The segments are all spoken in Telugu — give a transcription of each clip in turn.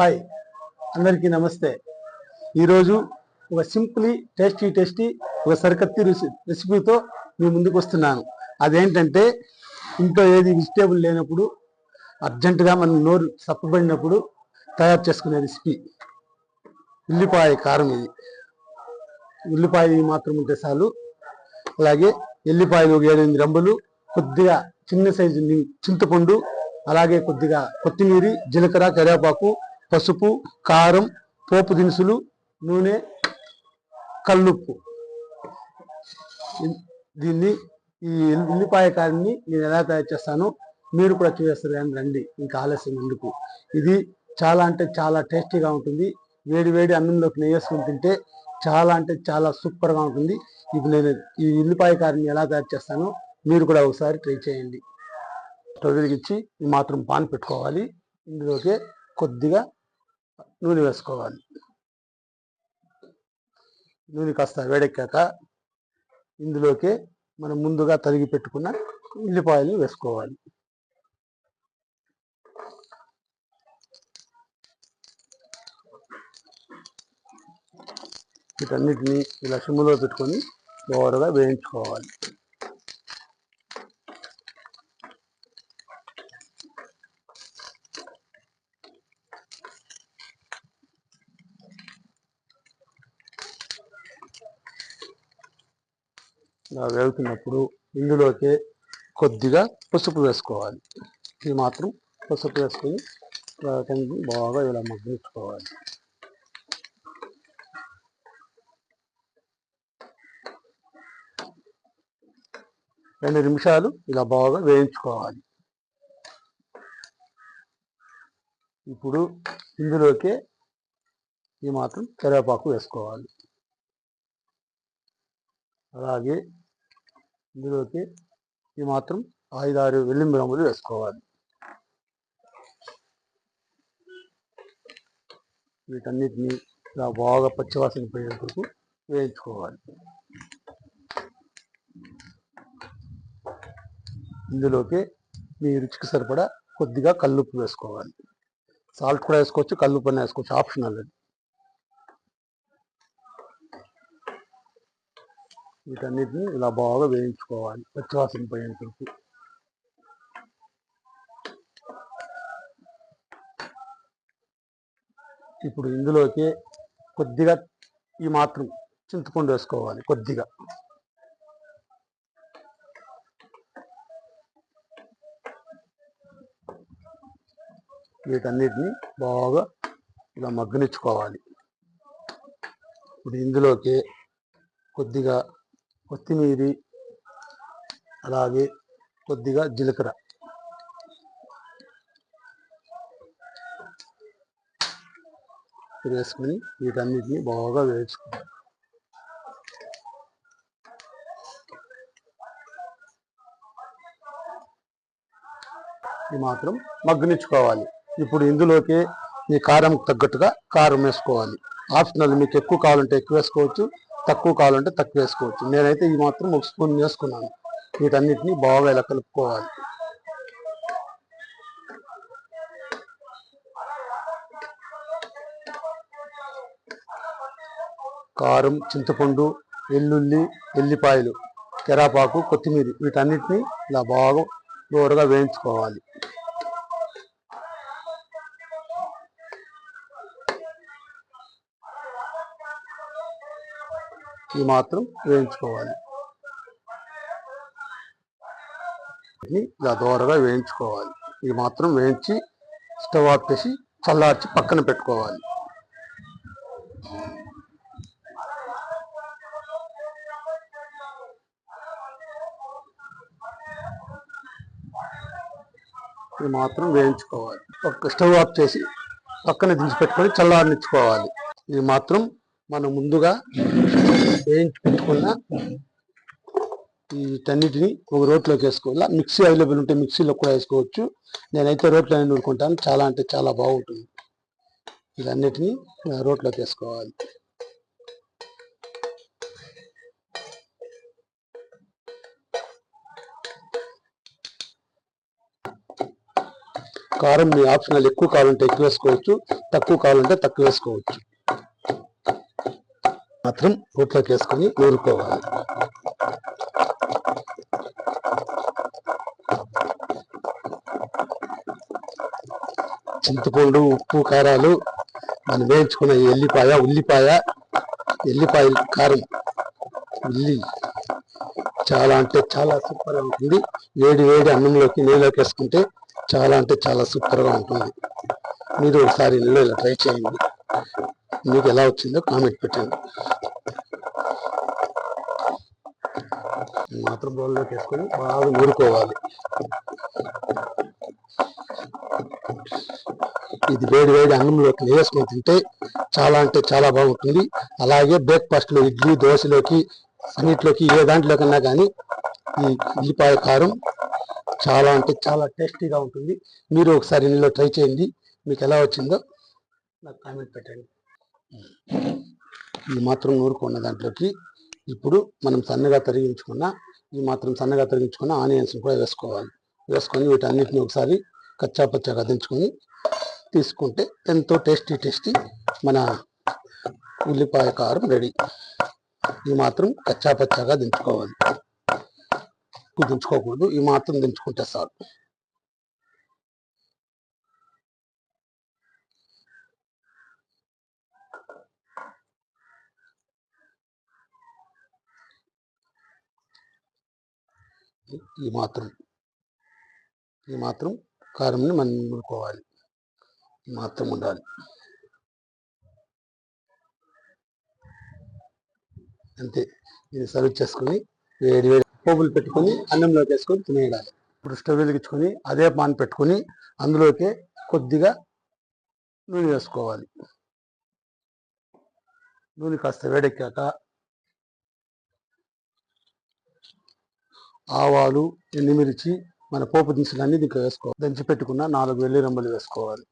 హాయ్. అందరికీ నమస్తే. ఈరోజు ఒక సింప్లీ టేస్టీ టేస్టీ ఒక సరికత్తి రెసిపీతో మీ ముందుకు వస్తున్నాను. అదేంటంటే ఇంట్లో ఏది వెజిటేబుల్ లేనప్పుడు అర్జెంటుగా మనం నోరు సప్పబడినప్పుడు తయారు చేసుకునే రెసిపీ. ఉల్లిపాయ కారం ఇది. ఉల్లిపాయ మాత్రం ఉంటే చాలు. అలాగే ఎల్లిపాయలు ఒక ఏడెనిమిది రంబులు కొద్దిగా చిన్న సైజు చింతపండు అలాగే కొద్దిగా కొత్తిమీర జీలకర్ర కరివేపాకు పసుపు కారం పోపు దినుసులు నూనె కల్లుప్పు. దీన్ని ఈ ఉల్లిపాయ కారాన్ని నేను ఎలా తయారు చేస్తానో మీరు కూడా చూసేస్తారు కానీ రండి ఇంకా ఆలస్యం ఎందుకు? ఇది చాలా అంటే చాలా టేస్టీగా ఉంటుంది. వేడి వేడి అన్నంలోకి నెయ్యేసుకుని తింటే చాలా అంటే చాలా సూపర్గా ఉంటుంది. ఇప్పుడు నేను ఈ ఉల్లిపాయ కారాన్ని ఎలా తయారు చేస్తానో మీరు కూడా ఒకసారి ట్రై చేయండి. స్టవ్ వెలిగించి మాత్రం పాన్ పెట్టుకోవాలి. ఇందులోకి కొద్దిగా నూనె వేసుకోవాలి. నూనె కాస్త వేడెక్కాక ఇందులోకి మనం ముందుగా తరిగి పెట్టుకున్న ఉల్లిపాయలు వేసుకోవాలి. వీటన్నిటిని ఇలా సిమ్లో పెట్టుకొని దోరగా వేయించుకోవాలి ఇలా వేగుతున్నప్పుడు ఇందులోకి కొద్దిగా పసుపు వేసుకోవాలి. ఇది మాత్రం పసుపు వేసుకొని బాగా ఇలా మగ్గించుకోవాలి. రెండు నిమిషాలు ఇలా బాగా వేయించుకోవాలి. ఇప్పుడు ఇందులోకి ఈ మాత్రం కరివేపాకు వేసుకోవాలి. అలాగే ఇందులోకి ఈ మాత్రం ఐదారు వెల్లుల్లి రంగులు వేసుకోవాలి. వీటన్నిటిని ఇలా బాగా పచ్చివాసన పోయేందుకు వరకు వేయించుకోవాలి. ఇందులోకి మీ రుచికి సరిపడా కొద్దిగా కల్లుప్పు వేసుకోవాలి. సాల్ట్ కూడా వేసుకోవచ్చు కల్లుప్పు అని వేసుకోవచ్చు ఆప్షనల్ అది. వీటన్నిటిని ఇలా బాగా వేయించుకోవాలి. పచ్చివాసన పోయేంతవరకు ఇప్పుడు ఇందులోకి కొద్దిగా ఈ మాత్రం చింతపండు వేసుకోవాలి కొద్దిగా. వీటన్నిటిని బాగా ఇలా మగ్గనిచ్చుకోవాలి. ఇప్పుడు ఇందులోకి కొద్దిగా కొత్తిమీరి అలాగే కొద్దిగా జీలకర్ర. వేసుకుని వీటన్నిటిని బాగా వేయించుకోవాలి. ఇది మాత్రం మగ్గనిచ్చుకోవాలి. ఇప్పుడు ఇందులోకి మీ కారం తగ్గట్టుగా కారం వేసుకోవాలి. ఆప్షనల్ మీకు ఎక్కువ కావాలంటే ఎక్కువ వేసుకోవచ్చు. తక్కువ కావాలంటే తక్కువ వేసుకోవచ్చు. నేనైతే ఈ మాత్రం ఒక స్పూన్ వేసుకున్నాను. వీటన్నిటిని బాగా ఇలా కలుపుకోవాలి. కారం చింతపండు వెల్లుల్లి ఎల్లిపాయలు కెరాపాకు కొత్తిమీర వీటన్నిటిని ఇలా బాగా దూరగా వేయించుకోవాలి. ఈ మాత్రం వేయించుకోవాలి. ఇలా దూరగా వేయించుకోవాలి. ఇది మాత్రం వేయించి స్టవ్ ఆఫ్ చేసి చల్లార్చి పక్కన పెట్టుకోవాలి. ఇది మాత్రం వేయించుకోవాలి. ఒక స్టవ్ ఆఫ్ చేసి పక్కన దించి పెట్టుకొని చల్లారనిచ్చుకోవాలి. ఇది మాత్రం మనం ముందుగా వేయించి వీటన్నిటిని ఒక రోట్లోకి వేసుకోవాలి? మిక్సీ అవైలబుల్ ఉంటే మిక్సీలో కూడా వేసుకోవచ్చు. నేనైతే రోట్లో నూరుకుంటాను. చాలా అంటే చాలా బాగుంటుంది. ఇదన్నిటిని రోట్లోకి వేసుకోవాలి. కారం మీ ఆప్షనల్ ఎక్కువ కావాలంటే ఎక్కువ వేసుకోవచ్చు. తక్కువ కావాలంటే తక్కువ వేసుకోవచ్చు. మాత్రం రోట్లోకి వేసుకుని నూరుకోవాలి చింతపండు ఉప్పు కారాలు మనం వేయించుకున్న ఎల్లిపాయ ఉల్లిపాయ ఎల్లిపాయ కారం ఉల్లి చాలా అంటే చాలా సూపర్గా ఉంటుంది. వేడి వేడి అన్నంలోకి నీళ్ళకి వేసుకుంటే చాలా అంటే చాలా సూపర్గా ఉంటుంది. మీరు ఒకసారి నీళ్ళు ఇలా ట్రై చేయండి. మీకు ఎలా వచ్చిందో కామెంట్ పెట్టండి. మాత్రం బౌల్లోకి వేసుకొని బాగా ఊరుకోవాలి ఇది వేడి వేడి అన్నంలోకి వేసుకొని తింటే చాలా అంటే చాలా బాగుంటుంది. అలాగే బ్రేక్ఫాస్ట్లో ఇడ్లీ దోశలోకి అన్నిట్లోకి ఏ దాంట్లోకన్నా కానీ ఈ ఉల్లిపాయ కారం చాలా అంటే చాలా టేస్టీగా ఉంటుంది. మీరు ఒకసారి ఇందులో ట్రై చేయండి. మీకు ఎలా వచ్చిందో నాకు కామెంట్ పెట్టండి. ఈ మాత్రం నూరుకున్న దాంట్లోకి ఇప్పుడు మనం సన్నగా తరిగించుకున్న ఈ మాత్రం సన్నగా తరిగించుకున్న ఆనియన్స్ కూడా వేసుకోవాలి. వేసుకొని వీటన్నిటిని ఒకసారి కచ్చా పచ్చగా దించుకొని తీసుకుంటే ఎంతో టేస్టీ టేస్టీ మన ఉల్లిపాయ కారం రెడీ. ఈ మాత్రం కచ్చా పచ్చాగా దించుకోవాలి. దించుకోకూడదు. ఈ మాత్రం దించుకుంటే చాలు. ఈ మాత్రం. ఈ మాత్రం కారంని మనం నూరుకోవాలి ఈ మాత్రం ఉండాలి. అంతే. ఇది సర్వ్ చేసుకొని వేడి వేడి పోపులు పెట్టుకొని అన్నంలోకి వేసుకొని తినేయాలి. ఇప్పుడు స్టవ్ వెలిగించుకొని అదే పాన్ పెట్టుకొని అందులోకి కొద్దిగా నూనె వేసుకోవాలి. నూనె కాస్త వేడెక్కాక ఆవాలు ఎండుమిర్చి మన పోపు దినుసులన్నీ దీంట్లో వేసుకోవాలి. దంచి పెట్టుకున్న నాలుగు వెల్లి రంబలు వేసుకోవాలి.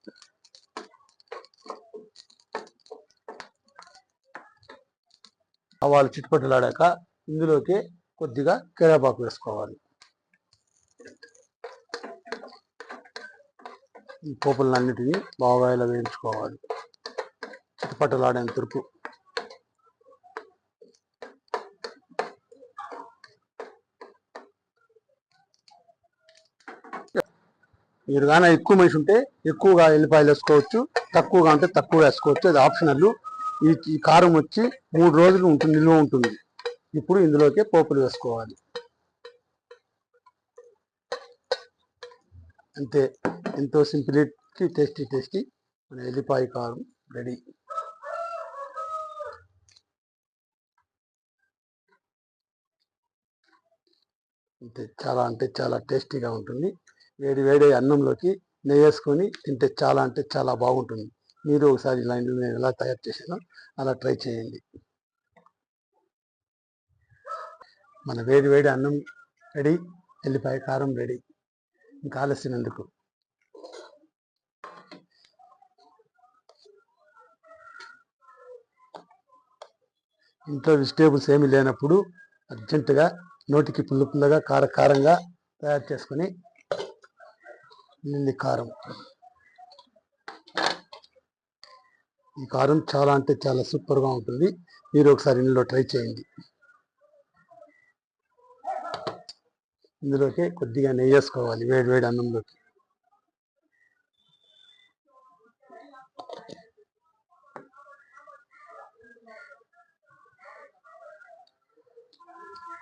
ఆవాలు చిట్టుపట్టులాడాక ఇందులోకి కొద్దిగా కరివేపాకు వేసుకోవాలి. ఈ పోపులన్నిటినీ బాగా ఇలా వేయించుకోవాలి. చిట్టుపట్టులాడేంత తురుపు మీరు కానీ ఎక్కువ మనిషి ఉంటే ఎక్కువగా ఎల్లిపాయలు వేసుకోవచ్చు తక్కువగా ఉంటే తక్కువ వేసుకోవచ్చు. అది ఆప్షనల్ ఈ కారం వచ్చి మూడు రోజులు ఉంటుంది నిల్వ ఉంటుంది. ఇప్పుడు ఇందులోకి పోపులు వేసుకోవాలి. అంతే. ఎంతో సింప్లిటీ టేస్టీ టేస్టీ మన ఎల్లిపాయ కారం రెడీ. అంతే. చాలా అంటే చాలా టేస్టీగా ఉంటుంది. వేడి వేడి అన్నంలోకి నెయ్యి వేసుకొని తింటే చాలా అంటే చాలా బాగుంటుంది. మీరు ఒకసారి ఇలా ఇంట్లో నేను ఎలా తయారు చేశానో అలా ట్రై చేయండి. మన వేడి వేడి అన్నం రెడీ ఎల్లిపాయ కారం రెడీ. ఇంకా ఆలస్యం ఎందుకు? ఇంట్లో వెజిటేబుల్స్ ఏమీ లేనప్పుడు అర్జెంటుగా నోటికి పుల్ల పుల్లగా కారకారంగా తయారు చేసుకొని నింది కారం ఈ కారం చాలా అంటే చాలా సూపర్గా ఉంటుంది. మీరు ఒకసారి ఇందులో ట్రై చేయండి. ఇందులోకి కొద్దిగా నెయ్యి వేసుకోవాలి వేడి వేడి అన్నంలోకి.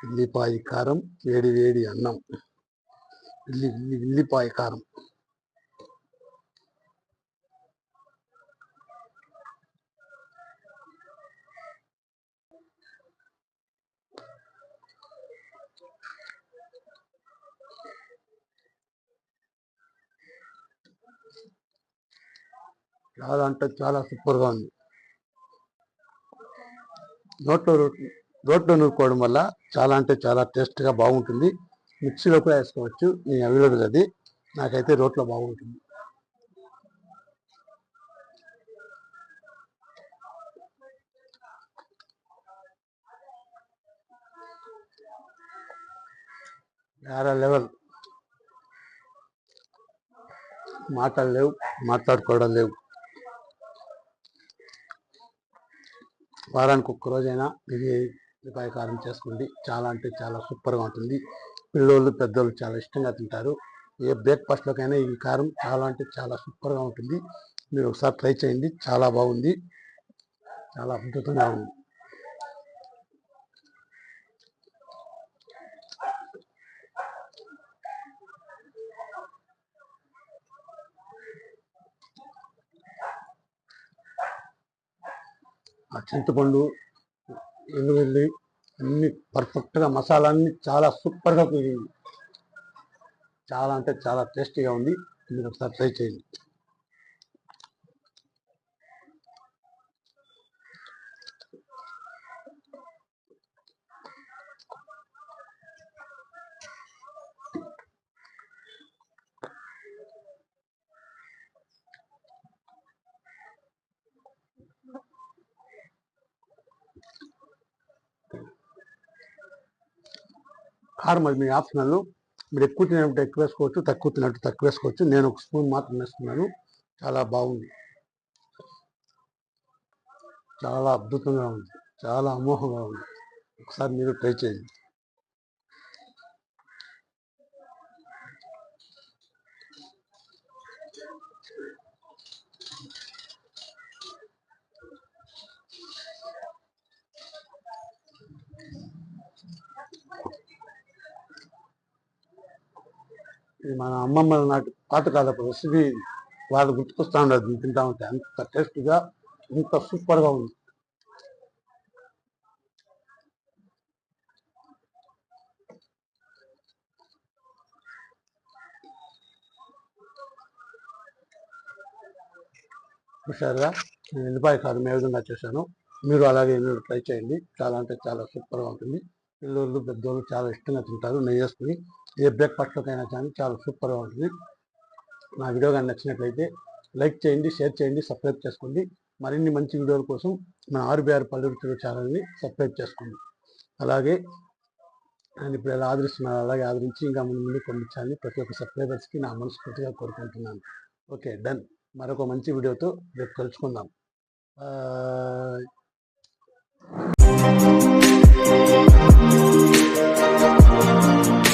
ఉల్లిపాయ కారం వేడి వేడి అన్నం. ఉల్లి ఉల్లి ఉల్లిపాయ కారం. చాలా అంటే చాలా సూపర్గా ఉంది. నోట్లో రోట్లో నూరుకోవడం వల్ల చాలా అంటే చాలా టేస్ట్గా బాగుంటుంది. మిక్సీలో కూడా వేసుకోవచ్చు. నేను అవైలబుల్ అది. నాకైతే రోట్లో బాగుంటుంది. వేరే లెవెల్. మాటలు లేవు. మాట్లాడుకోవడం లేవు. వారానికి ఒక్క రోజైనా ఇది ఉల్లిపాయ కారం చేసుకోండి. చాలా అంటే చాలా సూపర్గా ఉంటుంది. పిల్లోళ్ళు పెద్దోళ్ళు చాలా ఇష్టంగా తింటారు. ఏ బ్రేక్ఫాస్ట్లోకైనా ఈ కారం చాలా అంటే చాలా సూపర్గా ఉంటుంది. మీరు ఒకసారి ట్రై చేయండి. చాలా బాగుంది. చాలా అద్భుతంగా ఉంది. చింతపండు ఎల్లుల్లి అన్ని పర్ఫెక్ట్గా మసాలా అన్ని చాలా సూపర్గా కుదిరింది. చాలా అంటే చాలా టేస్టీగా ఉంది. మీరు ఒకసారి ట్రై చేయండి. కారం అది మీ ఆప్షనల్ మీరు ఎక్కువ తినట్టు ఎక్కువ వేసుకోవచ్చు తక్కువ తినట్టు తక్కువ వేసుకోవచ్చు. నేను ఒక స్పూన్ మాత్రం వేస్తున్నాను. చాలా బాగుంది. చాలా అద్భుతంగా ఉంది. చాలా అమోహంగా ఉంది. ఒకసారి మీరు ట్రై చేయండి. ఇది మన అమ్మమ్మ నాటి పాతకాలపు రెసిపీ వాళ్ళు గుర్తుకొస్తా ఉండదు దీన్ని తింటా ఉంటే అంత టేస్ట్గా ఇంత సూపర్గా ఉంది. చూసారుగా నేను ఎల్లిపాయ కారం ఏ విధంగా చేశాను. మీరు అలాగే మీరు ట్రై చేయండి. చాలా అంటే చాలా సూపర్గా ఉంటుంది. పిల్లలు పెద్దోళ్ళు చాలా ఇష్టంగా తింటారు నెయ్యి వేసుకుని. ఏ బ్రేక్ఫాస్ట్లోకైనా కానీ చాలా సూపర్గా ఉంటుంది. నా వీడియో కానీ నచ్చినట్లయితే లైక్ చేయండి షేర్ చేయండి సబ్స్క్రైబ్ చేసుకోండి. మరిన్ని మంచి వీడియోల కోసం మన ఆర్బీఆర్ పల్లెటూరు ఛానల్ని సబ్స్క్రైబ్ చేసుకోండి. అలాగే నేను ఇప్పుడు ఎలా ఆదరిస్తున్నాను అలాగే ఆదరించి ఇంకా ముందు ముందు పంపించాలని ప్రతి ఒక్క సబ్స్క్రైబర్స్కి నా మనస్ఫూర్తిగా కోరుకుంటున్నాను. Okay done. మరొక మంచి వీడియోతో రేపు కలుసుకుందాం. Thank you.